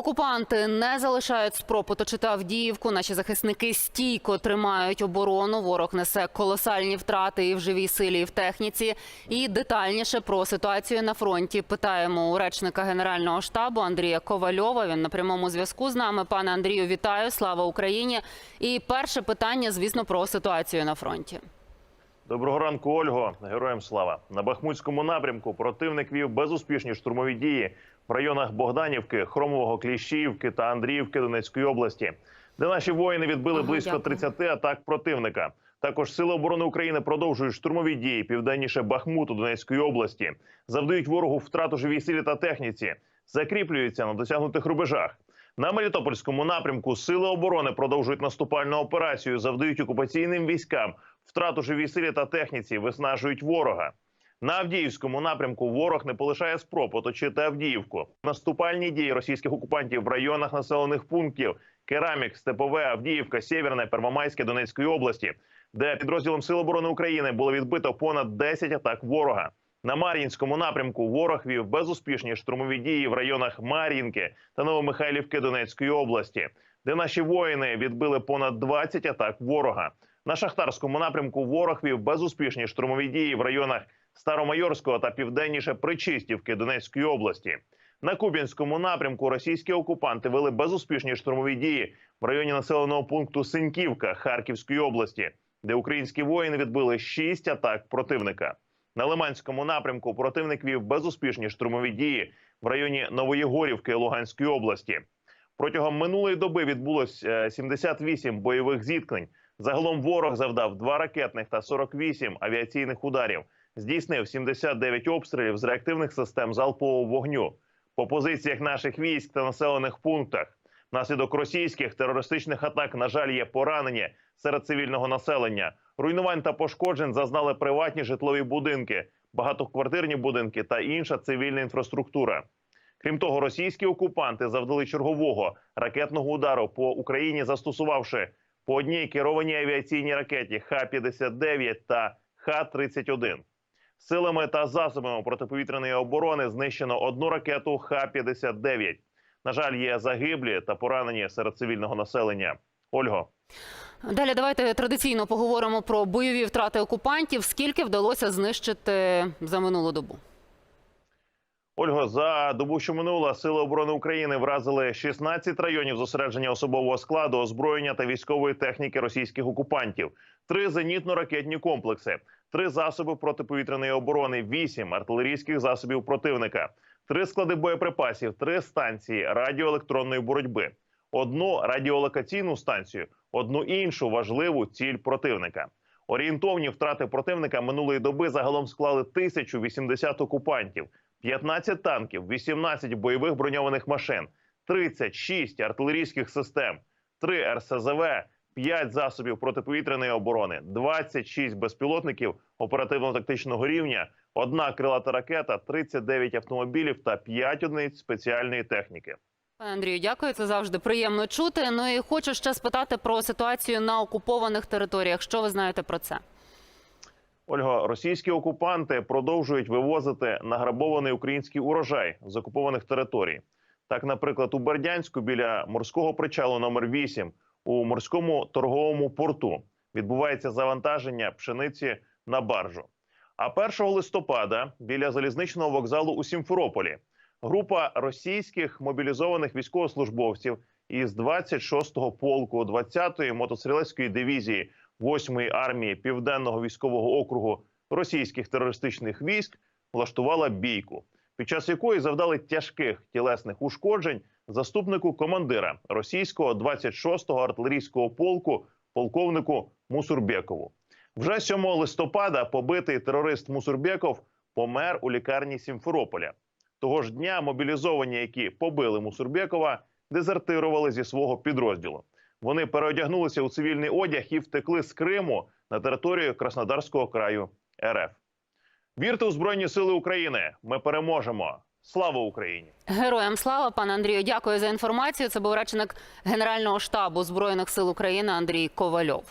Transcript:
Окупанти не залишають спроб оточити Авдіївку. Наші захисники стійко тримають оборону. Ворог несе колосальні втрати і в живій силі, і в техніці. І детальніше про ситуацію на фронті питаємо у речника генерального штабу Андрія Ковальова. Він на прямому зв'язку з нами. Пане Андрію, вітаю! Слава Україні! І перше питання, звісно, про ситуацію на фронті. Доброго ранку, Ольго. Героям слава на Бахмутському напрямку. Противник вів безуспішні штурмові дії в районах Богданівки, Хромового, Кліщіївки та Андріївки Донецької області, де наші воїни відбили близько дякую. 30 атак противника. Також сили оборони України продовжують штурмові дії південніше Бахмуту Донецької області, завдають ворогу втрату живій силі та техніці, закріплюються на досягнутих рубежах. На Мелітопольському напрямку сили оборони продовжують наступальну операцію, завдають окупаційним військам втрату живій силі та техніці, виснажують ворога. На Авдіївському напрямку ворог не полишає спроб оточити Авдіївку. Наступальні дії російських окупантів в районах населених пунктів Керамік, Степове, Авдіївка, Сєвєрне, Первомайське Донецької області, де підрозділом Сил оборони України було відбито понад 10 атак ворога. На Мар'їнському напрямку ворог вів безуспішні штурмові дії в районах Мар'їнки та Новомихайлівки Донецької області, де наші воїни відбили понад 20 атак ворога. На шахтарському напрямку ворог вів безуспішні штурмові дії в районах Старомайорського та південніше Причистівки Донецької області. На Кубінському напрямку російські окупанти вели безуспішні штурмові дії в районі населеного пункту Синьківка Харківської області, де українські воїни відбили шість атак противника. На Лиманському напрямку противник вів безуспішні штурмові дії в районі Новоєгорівки Луганської області. Протягом минулої доби відбулось е, 78 бойових зіткнень. Загалом ворог завдав 2 ракетних та 48 авіаційних ударів. Здійснив 79 обстрілів з реактивних систем залпового вогню по позиціях наших військ та населених пунктах. Внаслідок російських терористичних атак, на жаль, є поранені серед цивільного населення. Руйнувань та пошкоджень зазнали приватні житлові будинки, багатоквартирні будинки та інша цивільна інфраструктура. Крім того, російські окупанти завдали чергового ракетного удару по Україні, застосувавши по одній керованій авіаційній ракеті Х-59 та Х-31. Силами та засобами протиповітряної оборони знищено одну ракету Х-59. На жаль, є загиблі та поранені серед цивільного населення. Ольго. Далі давайте традиційно поговоримо про бойові втрати окупантів. Скільки вдалося знищити за минулу добу? Ольго, за добу, що минула, сили оборони України вразили 16 районів зосередження особового складу, озброєння та військової техніки російських окупантів, три зенітно-ракетні комплекси, три засоби протиповітряної оборони, вісім артилерійських засобів противника, три склади боєприпасів, три станції радіоелектронної боротьби, одну радіолокаційну станцію, одну іншу важливу ціль противника. Орієнтовні втрати противника минулої доби загалом склали 1080 окупантів. 15 танків, 18 бойових броньованих машин, 36 артилерійських систем, 3 РСЗВ, 5 засобів протиповітряної оборони, 26 безпілотників оперативно-тактичного рівня, одна крилата ракета, 39 автомобілів та 5 одиниць спеціальної техніки. Пане Андрію, дякую. Це завжди приємно чути. Ну і хочу ще спитати про ситуацію на окупованих територіях. Що ви знаєте про це? Ольго, російські окупанти продовжують вивозити награбований український урожай з окупованих територій. Так, наприклад, у Бердянську біля морського причалу номер 8 у морському торговому порту відбувається завантаження пшениці на баржу. А 1 листопада біля залізничного вокзалу у Сімферополі група російських мобілізованих військовослужбовців із 26-го полку 20-ї мотострілецької дивізії 8-ї армії Південного військового округу російських терористичних військ влаштувала бійку, під час якої завдали тяжких тілесних ушкоджень заступнику командира російського 26-го артилерійського полку полковнику Мусурбекову. Вже 7 листопада побитий терорист Мусурбеков помер у лікарні Сімферополя. Того ж дня мобілізовані, які побили Мусурбекова, дезертирували зі свого підрозділу. Вони переодягнулися у цивільний одяг і втекли з Криму на територію Краснодарського краю РФ. Вірте у Збройні Сили України! Ми переможемо! Слава Україні! Героям слава, пане Андрію. Дякую за інформацію. Це був речник Генерального штабу Збройних сил України Андрій Ковальов.